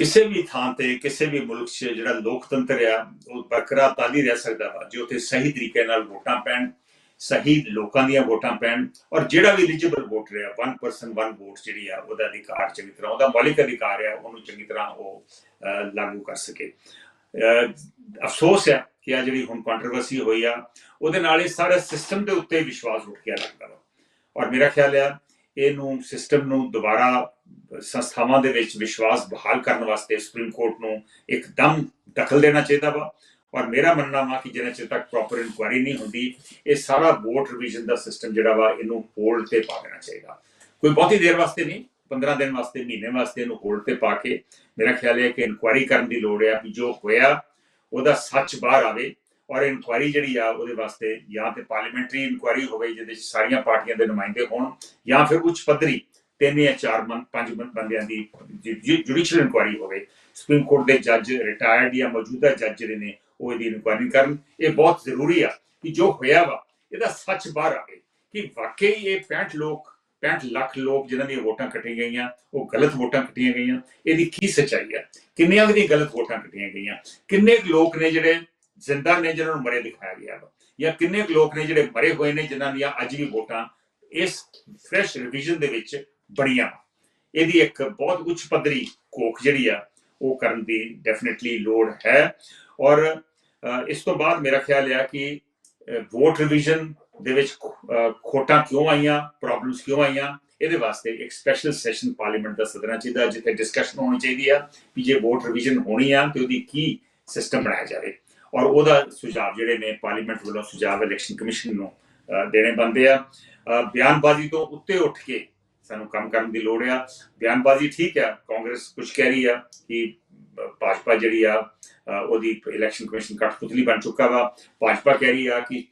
ਕਿਸੇ ਵੀ ਥਾਂ ਤੇ ਕਿਸੇ ਵੀ ਮੁਲਕ 'ਚ ਜਿਹੜਾ ਲੋਕਤੰਤਰ ਆ, ਉਹ ਬਰਕਰਾਰ ਤਾਂ ਨਹੀਂ ਰਹਿ ਸਕਦਾ ਵਾ, ਜੇ ਉੱਥੇ ਸਹੀ ਤਰੀਕੇ ਨਾਲ ਵੋਟਾਂ ਪੈਣ, ਸਹੀ ਲੋਕਾਂ ਦੀਆਂ ਵੋਟਾਂ ਪੈਣ ਔਰ ਜਿਹੜਾ ਵੀ ਐਲੀਜੀਬਲ ਵੋਟਰ ਆ ਵਨ ਪਰਸਨ ਵਨ ਵੋਟ ਜਿਹੜੀ ਆ, ਉਹਦਾ ਅਧਿਕਾਰ ਚੰਗੀ ਤਰ੍ਹਾਂ, ਉਹਦਾ ਮੌਲਿਕ ਅਧਿਕਾਰ ਆ, ਉਹਨੂੰ ਚੰਗੀ ਤਰ੍ਹਾਂ ਉਹ ਲਾਗੂ ਕਰ ਸਕੇ। ਅਫਸੋਸ ਹੈ ਕਿ ਆ ਜਿਹੜੀ ਹੁਣ ਕੰਟਰੋਵਰਸੀ ਹੋਈ ਆ, ਉਹਦੇ ਨਾਲ ਇਹ ਸਾਰਾ ਸਿਸਟਮ ਦੇ ਉੱਤੇ ਵਿਸ਼ਵਾਸ ਉੱਠ ਗਿਆ ਲੱਗਦਾ ਵਾ। ਔਰ ਮੇਰਾ ਖਿਆਲ ਆ, ਇਹਨੂੰ ਸਿਸਟਮ ਨੂੰ ਦੁਬਾਰਾ ਸੰਸਥਾਵਾਂ ਦੇ ਵਿੱਚ ਵਿਸ਼ਵਾਸ ਬਹਾਲ ਕਰਨ ਵਾਸਤੇ ਸੁਪਰੀਮ ਕੋਰਟ ਨੂੰ ਇੱਕਦਮ ਦਖਲ ਦੇਣਾ ਚਾਹੀਦਾ ਵਾ। ਔਰ ਮੇਰਾ ਮੰਨਣਾ ਵਾ ਕਿ ਜਿੰਨਾ ਚਿਰ ਤੱਕ ਪ੍ਰੋਪਰ ਇਨਕੁਆਇਰੀ ਨਹੀਂ ਹੁੰਦੀ, ਇਹ ਸਾਰਾ ਵੋਟ ਰਿਵੀਜ਼ਨ ਦਾ ਸਿਸਟਮ ਜਿਹੜਾ ਵਾ, ਇਹਨੂੰ ਹੋਲਡ ਤੇ ਪਾ ਦੇਣਾ ਚਾਹੀਦਾ। ਕੋਈ ਬਹੁਤੀ ਦੇਰ ਵਾਸਤੇ ਨਹੀਂ 15 ਦਿਨ ਵਾਸਤੇ, ਮਹੀਨੇ ਵਾਸਤੇ ਇਹਨੂੰ ਹੋਲਡ ਤੇ ਪਾ ਕੇ ਮੇਰਾ ਖਿਆਲ ਹੈ ਕਿ ਇਨਕੁਆਇਰੀ ਕਰਨ ਦੀ ਲੋੜ ਹੈ ਵੀ ਜੋ ਹੋਇਆ, ਉਹਦਾ ਸੱਚ ਬਾਹਰ ਆਵੇ ਔਰ ਇਨਕੁਆਇਰੀ ਜਿਹੜੀ ਆ, ਉਹਦੇ ਵਾਸਤੇ ਜਾਂ ਤੇ ਪਾਰਲੀਮੈਂਟਰੀ ਇਨਕੁਆਇਰੀ ਹੋਵੇ, ਜਿਹਦੇ ਵਿੱਚ ਸਾਰੀਆਂ ਪਾਰਟੀਆਂ ਦੇ ਨੁਮਾਇੰਦੇ ਹੋਣ ਜਾਂ ਫਿਰ ਉੱਚ ਪੱਧਰੀ ਤਿੰਨ ਜਾਂ ਚਾਰ ਬੰ- ਪੰਜ ਬੰ- ਬੰਦਿਆਂ ਦੀ ਜੁਡੀਸ਼ੀਅਲ ਇਨਕੁਆਇਰੀ ਹੋਵੇ, ਸੁਪਰੀਮ ਕੋਰਟ ਦੇ ਜੱਜ ਰਿਟਾਇਰਡ ਜਾਂ ਮੌਜੂਦਾ ਜੱਜ ਜਿਹੜੇ ਨੇ, ਉਹ ਇਹਦੀ ਇਨਕੁਆਇਰੀ ਕਰਨ। ਇਹ ਬਹੁਤ ਜ਼ਰੂਰੀ ਆ ਕਿ ਜੋ ਹੋਇਆ ਵਾ, ਇਹਦਾ ਸੱਚ ਬਾਹਰ ਆਵੇ ਕਿ ਵਾਕਈ ਇਹ 65 ਲੋਕ 65 ਲੱਖ ਲੋਕ ਜਿਨ੍ਹਾਂ ਦੀਆਂ ਵੋਟਾਂ ਕੱਟੀਆਂ ਗਈਆਂ, ਉਹ ਗਲਤ ਵੋਟਾਂ ਕੱਟੀਆਂ ਗਈਆਂ। ਇਹਦੀ ਕੀ ਸੱਚਾਈ ਆ? ਕਿੰਨੀਆਂ ਕੁ ਦੀਆਂ ਗਲਤ ਵੋਟਾਂ ਕੱਟੀਆਂ ਗਈਆਂ? ਕਿੰਨੇ ਕੁ ਲੋਕ ਨੇ ਜਿਹੜੇ ਜ਼ਿੰਦਾ ਨੇ ਜਿਨ੍ਹਾਂ ਨੂੰ ਮਰੇ ਦਿਖਾਇਆ ਗਿਆ ਵਾ? ਜਾਂ ਕਿੰਨੇ ਕੁ ਲੋਕ ਨੇ ਜਿਹੜੇ ਮਰੇ ਹੋਏ ਨੇ ਜਿਨ੍ਹਾਂ ਦੀਆਂ ਅੱਜ ਵੀ ਵੋਟਾਂ? ਇਸ ਫਰੈਸ਼ ਰਿਵੀਜ਼ਨ ਦੇ ਵਿੱਚ ਬਣੀਆਂ ਇਹਦੀ ਇੱਕ ਬਹੁਤ ਉੱਚ ਪੱਧਰੀ ਕੋਖ ਜਿਹੜੀ ਆ, ਉਹ ਕਰਨ ਦੀ ਡੈਫੀਨਿਟਲੀ ਲੋੜ ਹੈ। ਔਰ ਇਸ ਤੋਂ ਬਾਅਦ ਮੇਰਾ ਖਿਆਲ ਆ ਕਿ ਵੋਟ ਰਿਵੀਜ਼ਨ ਦੇ ਵਿੱਚ ਖੋਟਾਂ ਕਿਉਂ ਆਈਆਂ ਪ੍ਰੋਬਲਮਸ ਕਿਉਂ ਆਈਆਂ, ਇਹਦੇ ਵਾਸਤੇ ਇੱਕ ਸਪੈਸ਼ਲ ਸੈਸ਼ਨ ਪਾਰਲੀਮੈਂਟ ਦਾ ਸੱਦਣਾ ਚਾਹੀਦਾ, ਜਿੱਥੇ ਡਿਸਕਸ਼ਨ ਹੋਣੀ ਚਾਹੀਦੀ ਆ ਕਿ ਜੇ ਵੋਟ ਰਿਵੀਜ਼ਨ ਹੋਣੀ ਆ ਤੇ ਉਹਦੀ ਕੀ ਸਿਸਟਮ ਬਣਾਇਆ ਜਾਵੇ। ਔਰ ਉਹਦਾ ਸੁਝਾਅ ਜਿਹੜੇ ਨੇ ਪਾਰਲੀਮੈਂਟ ਵੱਲੋਂ ਸੁਝਾਅ ਇਲੈਕਸ਼ਨ ਕਮਿਸ਼ਨ ਨੂੰ ਦੇਣੇ ਬੰਦੇ ਆ। ਬਿਆਨਬਾਜ਼ੀ ਤੋਂ ਉੱਤੇ ਉੱਠ ਕੇ ਸਾਨੂੰ ਕੰਮ ਕਰਨ ਦੀ ਲੋੜ ਆ। ਬਿਆਨਬਾਜ਼ੀ ਠੀਕ ਆ, ਕਾਂਗਰਸ ਕੁਝ ਕਹਿ ਰਹੀ ਆ ਕਿ ਭਾਜਪਾ ਜਿਹੜੀ ਆ ਉਹਦੀ ਇਲੈਕਸ਼ਨ ਕਮਿਸ਼ਨ ਕਠਪੁਤਲੀ ਬਣ ਚੁੱਕਾ ਵਾ। ਭਾਜਪਾ ਕਹਿ ਰਹੀ ਆ ਕਿ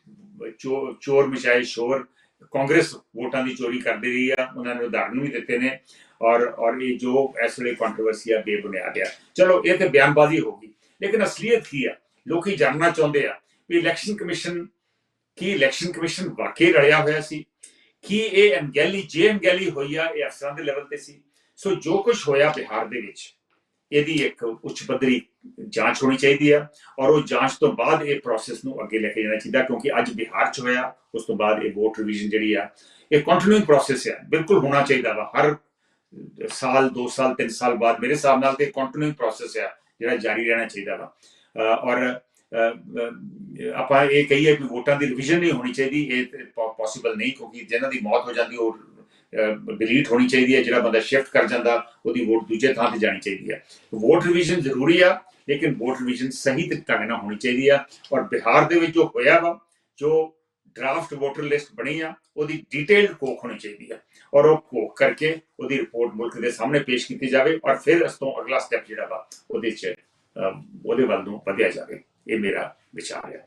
ਚੋਰ ਮਚਾਏ ਸ਼ੋਰ, ਕਾਂਗਰਸ ਵੋਟਾਂ ਦੀ ਚੋਰੀ ਕਰਦੀ ਰਹੀ ਆ, ਉਹਨਾਂ ਨੇ ਉਦਾਹਰਨ ਵੀ ਦਿੱਤੇ ਨੇ। ਔਰ ਔਰ ਇਹ ਜੋ ਇਸ ਵੇਲੇ ਕੰਟਰੋਵਰਸੀ ਆ, ਬੇਬੁਨਿਆਦ ਆ। ਚਲੋ, ਇਹ ਤੇ ਬਿਆਨਬਾਜ਼ੀ ਹੋ ਗਈ। ਲੇਕਿਨ ਅਸਲੀਅਤ ਕੀ ਆ? ਲੋਕੀ ਜਾਣਨਾ ਚਾਹੁੰਦੇ ਆ ਵੀ ਇਲੈਕਸ਼ਨ ਕਮਿਸ਼ਨ ਕੀ ਇਲੈਕਸ਼ਨ ਕਮਿਸ਼ਨ ਵਾਕਈ ਰਲਿਆ ਹੋਇਆ ਸੀ? ਕੀ ਇਹ ਅਣਗਹਿਲੀ ਜੇ ਅਣਗਹਿਲੀ ਹੋਈ ਆ, ਇਹ ਅਫਸਰਾਂ ਦੇ ਲੈਵਲ ਤੇ ਸੀ। ਸੋ ਜੋ ਕੁਝ ਹੋਇਆ ਬਿਹਾਰ ਦੇ ਵਿੱਚ, ਇਹਦੀ ਇੱਕ ਉੱਚ ਪੱਧਰੀ ਜਾਂਚ ਹੋਣੀ ਚਾਹੀਦੀ ਆ ਔਰ ਉਹ ਜਾਂਚ ਤੋਂ ਬਾਅਦ ਇਹ ਪ੍ਰੋਸੈਸ ਨੂੰ ਅੱਗੇ ਲੈ ਕੇ ਜਾਣਾ ਚਾਹੀਦਾ ਕਿਉਂਕਿ ਅੱਜ ਬਿਹਾਰ ਚ ਹੋਇਆ, ਉਸ ਤੋਂ ਬਾਅਦ ਇਹ ਵੋਟ ਰਿਵੀਜ਼ਨ ਜਿਹੜੀ ਆ, ਇਹ ਕੰਟੀਨਿਊਇੰਗ ਪ੍ਰੋਸੈਸ ਆ, ਬਿਲਕੁਲ ਹੋਣਾ ਚਾਹੀਦਾ ਵਾ। ਹਰ ਸਾਲ 2 ਸਾਲ 3 ਸਾਲ ਬਾਅਦ ਮੇਰੇ ਹਿਸਾਬ ਨਾਲ ਤੇ ਕੰਟੀਨਿਊਇੰਗ ਪ੍ਰੋਸੈਸ ਆ, ਜਿਹੜਾ ਜਾਰੀ ਰਹਿਣਾ ਚਾਹੀਦਾ ਵਾ। ਔਰ ਆਪਾਂ ਇਹ ਕਹੀਏ ਕਿ ਵੋਟਾਂ ਦੀ ਰਿਵੀਜ਼ਨ ਨਹੀਂ ਹੋਣੀ ਚਾਹੀਦੀ, ਇਹ ਪੋਸੀਬਲ ਨਹੀਂ ਕਿਉਂਕਿ ਜਿਨ੍ਹਾਂ ਦੀ ਮੌਤ ਹੋ ਜਾਂਦੀ ਉਹ ਡਿਲੀਟ ਹੋਣੀ ਚਾਹੀਦੀ ਹੈ ਜਿਹੜਾ ਬੰਦਾ ਸ਼ਿਫਟ ਕਰ ਜਾਂਦਾ ਉਹਦੀ ਵੋਟ ਦੂਜੇ ਥਾਂ ਤੇ ਜਾਣੀ ਚਾਹੀਦੀ ਹੈ। ਵੋਟ ਰਿਵੀਜ਼ਨ ਜ਼ਰੂਰੀ ਆ ਲੇਕਿਨ ਵੋਟ ਰਿਵੀਜ਼ਨ ਸਹੀ ਤਰੀਕੇ ਨਾਲ ਹੋਣੀ ਚਾਹੀਦੀ ਆ ਔਰ ਬਿਹਾਰ ਦੇ ਵਿੱਚ ਜੋ ਹੋਇਆ ਵਾ ਜੋ ਡਰਾਫਟ ਵੋਟਰ ਲਿਸਟ ਬਣੀ ਆ ਉਹਦੀ ਡਿਟੇਲਡ ਕੋਖ ਹੋਣੀ ਚਾਹੀਦੀ ਆ ਔਰ ਉਹ ਕੋਖ ਕਰਕੇ ਉਹਦੀ ਰਿਪੋਰਟ ਮੁਲਕ ਦੇ ਸਾਹਮਣੇ ਪੇਸ਼ ਕੀਤੀ ਜਾਵੇ ਔਰ ਫਿਰ ਇਸ ਤੋਂ ਅਗਲਾ ਸਟੈਪ ਜਿਹੜਾ ਵਾ ਉਹਦੇ ਚ ਅਹ, ਉਹਦੇ ਵੱਲ ਨੂੰ ਵਧਿਆ ਜਾਵੇ। ਇਹ ਮੇਰਾ ਵਿਚਾਰ ਹੈ